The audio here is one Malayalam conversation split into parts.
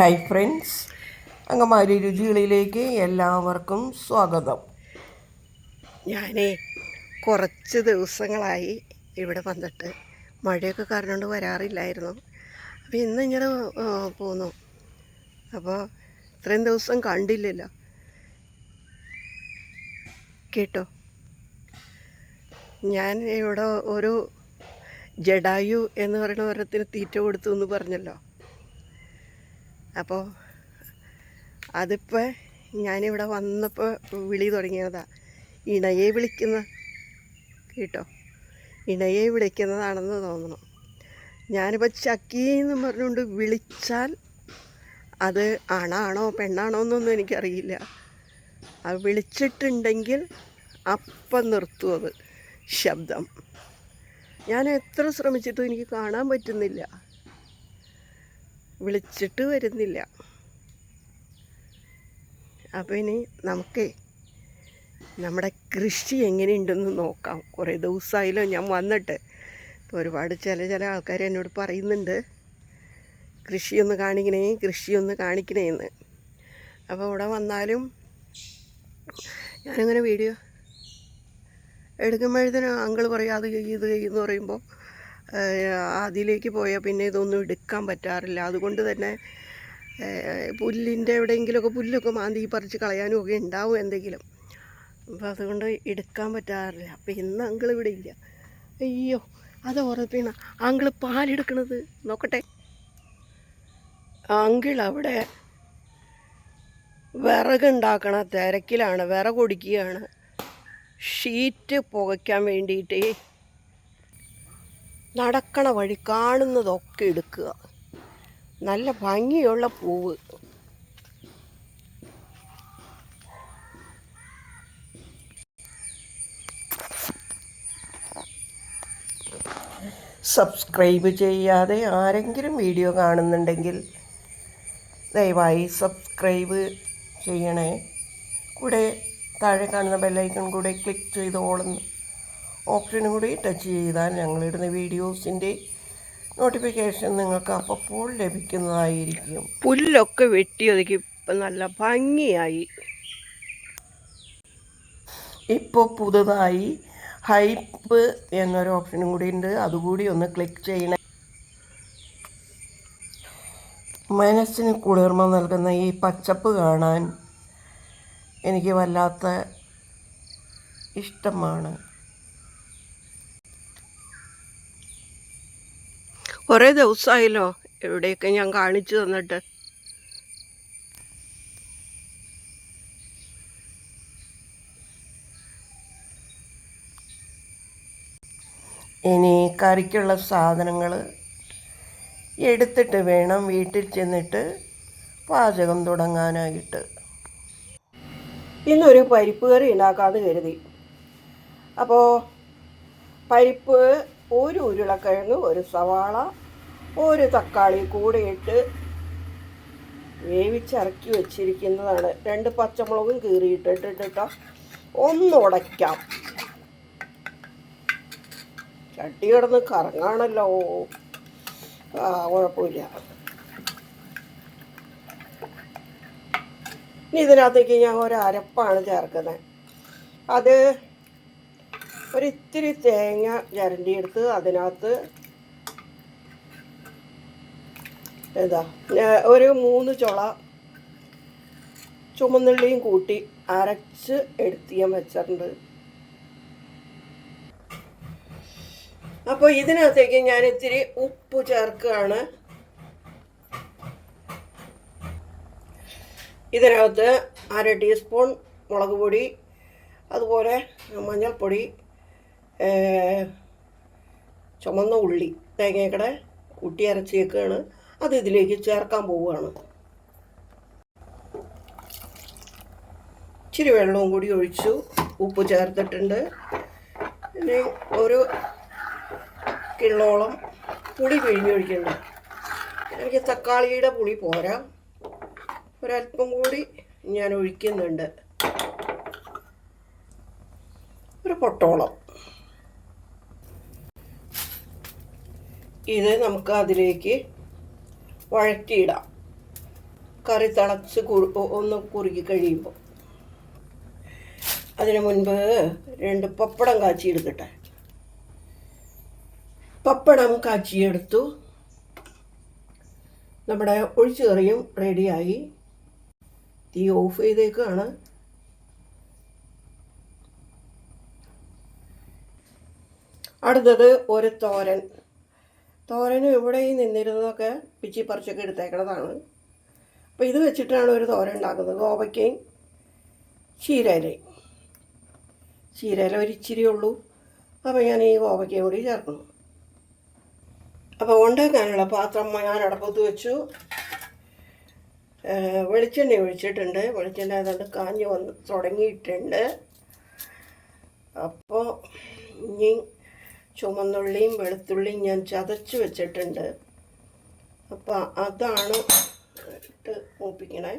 ഹായ് ഫ്രണ്ട്സ് അങ്ങമാരി രുചികളിലേക്ക് എല്ലാവർക്കും സ്വാഗതം. ഞാനേ കുറച്ച് ദിവസങ്ങളായി ഇവിടെ വന്നിട്ട് മഴയൊക്കെ കാരണം കൊണ്ട് വരാറില്ലായിരുന്നു. അപ്പോൾ ഇന്ന് ഇങ്ങനെ പോന്നു. അപ്പോൾ ഇത്രയും ദിവസം കണ്ടില്ലല്ലോ. കേട്ടോ? ഞാൻ ഇവിടെ ഒരു ജഡായു എന്ന് പറയുന്ന ഓരോരുത്തിന് തീറ്റ കൊടുത്തു എന്ന് പറഞ്ഞല്ലോ. അപ്പോൾ അതിപ്പോൾ ഞാനിവിടെ വന്നപ്പോൾ വിളി തുടങ്ങിയതാ. ഇണയെ വിളിക്കുന്ന കേട്ടോ? ഇണയെ വിളിക്കുന്നതാണെന്ന് തോന്നണം ഞാനിപ്പോൾ ചക്കി എന്ന് പറഞ്ഞുകൊണ്ട് വിളിച്ചാൽ അത് ആണാണോ പെണ്ണാണോ എന്നൊന്നും എനിക്കറിയില്ല. അത് വിളിച്ചിട്ടുണ്ടെങ്കിൽ അപ്പം നിർത്തും അത്. ശബ്ദം. ഞാൻ എത്ര ശ്രമിച്ചിട്ടും എനിക്ക് കാണാൻ പറ്റുന്നില്ല. വിളിച്ചിട്ട് വരുന്നില്ല. അപ്പോൾ ഇനി നമുക്കേ നമ്മുടെ കൃഷി എങ്ങനെയുണ്ടെന്ന് നോക്കാം. കുറേ ദിവസമായല്ലോ ഞാൻ വന്നിട്ട്. ഇപ്പോൾ ഒരുപാട് ചില ചില ആൾക്കാർ എന്നോട് പറയുന്നുണ്ട്. കൃഷിയൊന്ന് കാണിക്കണേ കൃഷിയൊന്ന് കാണിക്കണേന്ന്. അപ്പോൾ ഇവിടെ വന്നാലും ഞാനിങ്ങനെ വീഡിയോ എടുക്കുമ്പോഴത്തേനും അങ്കിൾ പറയും അത് ചെയ്ത് ഇത് ചെയ്യുമെന്ന് പറയുമ്പോൾ അതിലേക്ക് പോയാൽ പിന്നെ ഇതൊന്നും എടുക്കാൻ പറ്റാറില്ല. അതുകൊണ്ട് തന്നെ പുല്ലിന്റെ എവിടെയെങ്കിലുമൊക്കെ പുല്ലൊക്കെ മാന്തി പറിച്ച് കളയാനും ഒക്കെ ഉണ്ടാവും എന്തെങ്കിലും. അപ്പോൾ അതുകൊണ്ട് എടുക്കാൻ പറ്റാറില്ല. അപ്പോൾ ഇന്ന് അങ്കിൾ ഇവിടെ ഇല്ല. അയ്യോ അത് ഉറപ്പിണ. അങ്കിൾ പാലെടുക്കണത്. നോക്കട്ടെ. അങ്കിൾ അവിടെ വിറകുണ്ടാക്കണ തിരക്കിലാണ്. വിറകൊടിക്കുകയാണ് ഷീറ്റ് പുകയ്ക്കാൻ വേണ്ടിയിട്ട്. നടക്കണ വഴി കാണുന്നതൊക്കെ എടുക്കുക. നല്ല ഭംഗിയുള്ള പൂവ്. സബ്സ്ക്രൈബ് ചെയ്യാതെ ആരെങ്കിലും വീഡിയോ കാണുന്നുണ്ടെങ്കിൽ ദയവായി സബ്സ്ക്രൈബ് ചെയ്യണേ. കൂടെ താഴെ കാണുന്ന ബെല്ലൈക്കൺ കൂടെ ക്ലിക്ക് ചെയ്ത് ഓളുന്ന ഓപ്ഷനും കൂടി ടച്ച് ചെയ്താൽ ഞങ്ങളിടുന്ന വീഡിയോസിന്റെ നോട്ടിഫിക്കേഷൻ നിങ്ങൾക്ക് അപ്പോൾ ലഭിക്കുന്നതായിരിക്കും. പുല്ലൊക്കെ വെട്ടി ഒതുക്കി ഇപ്പം നല്ല ഭംഗിയായി. ഇപ്പോൾ പുതുതായി ഹൈപ്പ് എന്നൊരു ഓപ്ഷനും കൂടി ഉണ്ട്. അതുകൂടി ഒന്ന് ക്ലിക്ക് ചെയ്യണം. മനസ്സിന് കുളിർമ നൽകുന്ന ഈ പച്ചപ്പ് കാണാൻ എനിക്ക് വല്ലാത്ത ഇഷ്ടമാണ്. കുറേ ദിവസമായല്ലോ എവിടെയൊക്കെ ഞാൻ കാണിച്ചു തന്നിട്ട്. ഇനി കറിക്കുള്ള സാധനങ്ങൾ എടുത്തിട്ട് വേണം വീട്ടിൽ ചെന്നിട്ട് പാചകം തുടങ്ങാനായിട്ട്. ഇന്നൊരു പരിപ്പ് കറി ഉണ്ടാക്കാമെന്ന് കരുതി. അപ്പോൾ പരിപ്പ് ഒരു ഉരുളക്കിഴങ്ങ് ഒരു സവാള ഒരു തക്കാളി കൂടെ ഇട്ട് വേവിച്ചിറക്കി വെച്ചിരിക്കുന്നതാണ്. രണ്ട് പച്ചമുളകും കീറിയിട്ടിട്ടിട്ടോ ഒന്ന് ഉടയ്ക്കാം. ചട്ടി കിടന്ന് കറങ്ങാണല്ലോ. ആ കുഴപ്പമില്ല. ഇനി ഇതിനകത്തേക്ക് ഞാൻ ഒരു അരപ്പാണ് ചേർക്കുന്നത്. അത് ഒരിത്തിരി തേങ്ങ ഞരണ്ടിയെടുത്ത് അതിനകത്ത് എന്താ ഒരു മൂന്ന് ചുള ചുമന്നുള്ളിയും കൂട്ടി അരച്ച് എടുത്ത് ഞാൻ വെച്ചിട്ടുണ്ട്. അപ്പോൾ ഇതിനകത്തേക്ക് ഞാൻ ഇത്തിരി ഉപ്പ് ചേർക്കുകയാണ്. ഇതിനകത്ത് അര ടീസ്പൂൺ മുളക് പൊടി അതുപോലെ മഞ്ഞൾപ്പൊടി ചുമന്ന ഉള്ളി തേങ്ങയുടെ കൂട്ടി അരച്ചേക്കാണ്. അത് ഇതിലേക്ക് ചേർക്കാൻ പോവുകയാണ്. ഇച്ചിരി വെള്ളവും കൂടി ഒഴിച്ചു. ഉപ്പ് ചേർത്തിട്ടുണ്ട്. ഇനി ഒരു കിള്ളോളം പുളി പിഴിഞ്ഞൊഴിക്കുന്നുണ്ട് എനിക്ക് തക്കാളിയുടെ പുളി പോരാ. ഒരല്പം കൂടി ഞാൻ ഒഴിക്കുന്നുണ്ട്. ഒരു പൊട്ടോളം. ഇത് നമുക്ക് അതിലേക്ക് വഴറ്റിയിടാം. കറി തിളച്ച് കുറു ഒന്ന് കുറുകി കഴിയുമ്പോൾ. അതിന് മുൻപ് രണ്ട് പപ്പടം കാച്ചിയെടുക്കട്ടെ. പപ്പടം കാച്ചിയെടുത്തു. നമ്മുടെ ഒഴിച്ചു കറിയും റെഡിയായി. തീ ഓഫ് ചെയ്തേക്കാണ്. അടുത്തത് ഒരു തോരൻ. തോരനും ഇവിടെ ഈ നിന്നിരുന്നതൊക്കെ പിച്ചി പറിച്ചൊക്കെ എടുത്തേക്കണതാണ്. അപ്പോൾ ഇത് വെച്ചിട്ടാണ് ഒരു തോര ഉണ്ടാക്കുന്നത്. ഗോവയ്ക്കയും ചീരയിലയും. ചീരയില ഒരു ഇച്ചിരി ഉള്ളൂ. അപ്പോൾ ഞാൻ ഈ ഗോവയ്ക്കയും കൂടി ചേർക്കുന്നു. അപ്പോൾ ഉണ്ടാക്കാനുള്ള പാത്രം ഞാൻ അടപ്പത്ത് വെച്ചു. വെളിച്ചെണ്ണ ഒഴിച്ചിട്ടുണ്ട്. വെളിച്ചെണ്ണ ഏതാണ്ട് കാഞ്ഞ് വന്ന് തുടങ്ങിയിട്ടുണ്ട്. അപ്പോൾ ഇനി ചുമന്നുള്ളിയും വെളുത്തുള്ളിയും ഞാൻ ചതച്ച് വെച്ചിട്ടുണ്ട്. അപ്പോൾ അതാണ് ഇട്ട് മൂപ്പിക്കണേ.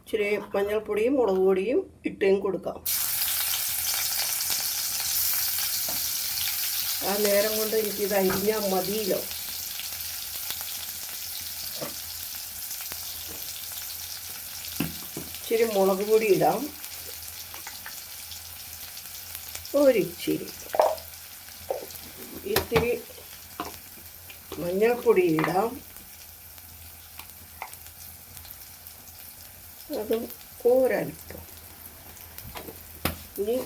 ഇച്ചിരി മഞ്ഞൾപ്പൊടിയും മുളക് പൊടിയും ഇട്ടും കൊടുക്കാം. ആ നേരം കൊണ്ട് എനിക്കിത് അരിഞ്ഞാൽ മതിയല്ലോ. ഇച്ചിരി മുളക് പൊടി ഇടാം. ഒരിച്ചിരി. ഇത്തിരി മഞ്ഞൾപ്പൊടി ഇടാം. അതും ഒരൽപ്പം ഇനി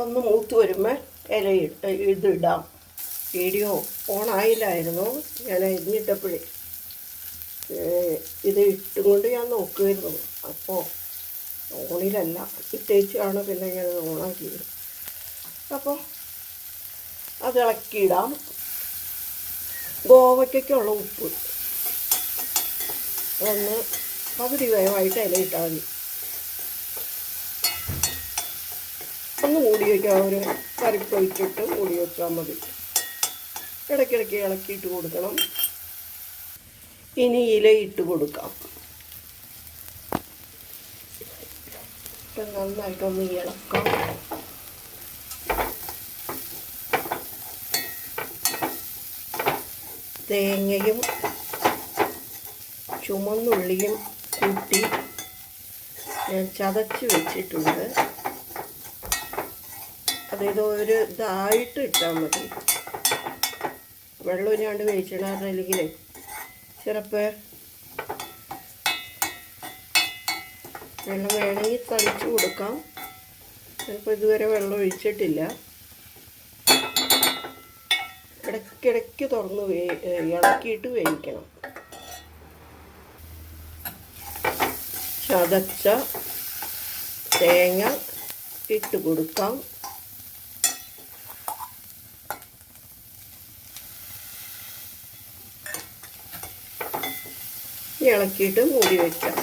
ഒന്ന് മൂത്ത് വരുമ്പോൾ ഇല ഇതിടാം. വീഡിയോ ഓണായില്ലായിരുന്നു. ഞാൻ അരിഞ്ഞിട്ടപ്പോഴേ ഇത് ഇട്ടും കൊണ്ട് ഞാൻ നോക്കുമായിരുന്നു അപ്പോൾ ഓണിലല്ല. ഇട്ടേച്ചാണ് പിന്നെ ഞാൻ ഓണാക്കിയത്. അപ്പോൾ അത് ഇളക്കിയിടാം. ഗോവയ്ക്കൊക്കെയുള്ള ഉപ്പ്. ഒന്ന് പകുതി വേവായിട്ട് ഇട്ടാൽ മതി. ഒന്ന് മൂടി വയ്ക്കാം ഒരു പരിപ്പ് ഒഴിച്ചിട്ട് മൂടി വെച്ചാൽ മതി. ഇടയ്ക്കിടയ്ക്ക് ഇളക്കിയിട്ട് കൊടുക്കണം. ഇനി ഇല ഇട്ട് കൊടുക്കാം. ഇട്ട് നന്നായിട്ടൊന്ന് ഇളക്കാം തേങ്ങയും ചുമന്നുള്ളിയും കൂട്ടി ഞാൻ ചതച്ച് വെച്ചിട്ടുണ്ട്. അതായത് ഒരു ഇതായിട്ട് ഇട്ടാൽ മതി. വെള്ളം ഇല്ലാണ്ട് വേവിച്ചിടാറില്ലെങ്കിലേ ചിലപ്പോൾ വെള്ളം വേണമെങ്കിൽ തളിച്ച് കൊടുക്കാം. ചിലപ്പോൾ ഇതുവരെ വെള്ളം ഒഴിച്ചിട്ടില്ല. ഇടയ്ക്കിടയ്ക്ക് തുറന്ന് വേ ഇളക്കിയിട്ട് വേവിക്കണം. ചതച്ച തേങ്ങ ഇട്ട് കൊടുക്കാം. ഇളക്കിയിട്ട് മൂടി വയ്ക്കാം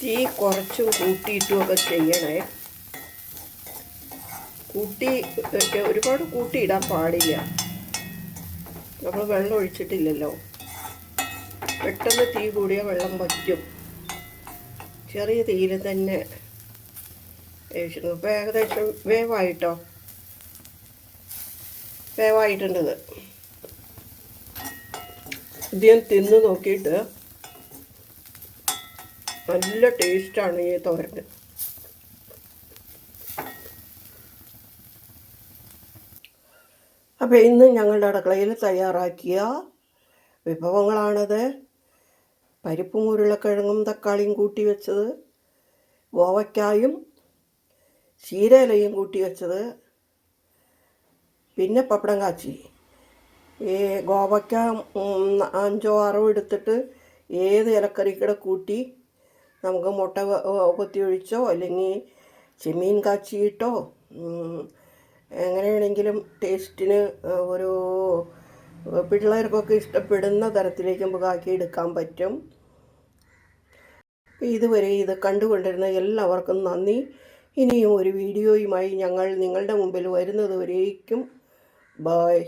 തീ കുറച്ചും കൂട്ടിയിട്ടുമൊക്കെ ചെയ്യണേ. കൂട്ടി ഒരുപാട് കൂട്ടിയിടാൻ പാടില്ല. നമ്മൾ വെള്ളം ഒഴിച്ചിട്ടില്ലല്ലോ. പെട്ടെന്ന് തീ കൂടിയ വെള്ളം വറ്റും. ചെറിയ തീയിൽ തന്നെ വേവിച്ചിരുന്നു അപ്പോൾ ഏകദേശം വേവായിട്ടോ? വേവായിട്ടുണ്ടത് ഞാൻ തിന്ന് നോക്കിയിട്ട് നല്ല ടേസ്റ്റാണ് ഈ തോരൻ. അപ്പോൾ ഇന്ന് ഞങ്ങളുടെ അടുക്കളയിൽ തയ്യാറാക്കിയ വിഭവങ്ങളാണത്. പരിപ്പും ഉരുളക്കിഴങ്ങും തക്കാളിയും കൂട്ടി വെച്ചത്. ഗോവയ്ക്കായും ചീരയിലയും കൂട്ടി വെച്ചത്. പിന്നെ പപ്പടം കാച്ചി. ഈ ഗോവയ്ക്ക അഞ്ചോ ആറോ എടുത്തിട്ട് ഏത് ഇലക്കറിക്കൂടെ കൂട്ടി നമുക്ക് മുട്ട വ- വ- കൊത്തി ഒഴിച്ചോ അല്ലെങ്കിൽ ചെമ്മീൻ കാച്ചിയിട്ടോ എങ്ങനെയാണെങ്കിലും ടേസ്റ്റിന് ഒരു പിള്ളേർക്കൊക്കെ ഇഷ്ടപ്പെടുന്ന തരത്തിലേക്ക് നമുക്ക് ആക്കി എടുക്കാൻ പറ്റും. ഇതുവരെ ഇത് കണ്ടുകൊണ്ടിരുന്ന എല്ലാവർക്കും നന്ദി. ഇനിയും ഒരു വീഡിയോയുമായി ഞങ്ങൾ നിങ്ങളുടെ മുമ്പിൽ വരുന്നതുവരേക്കും ബായ്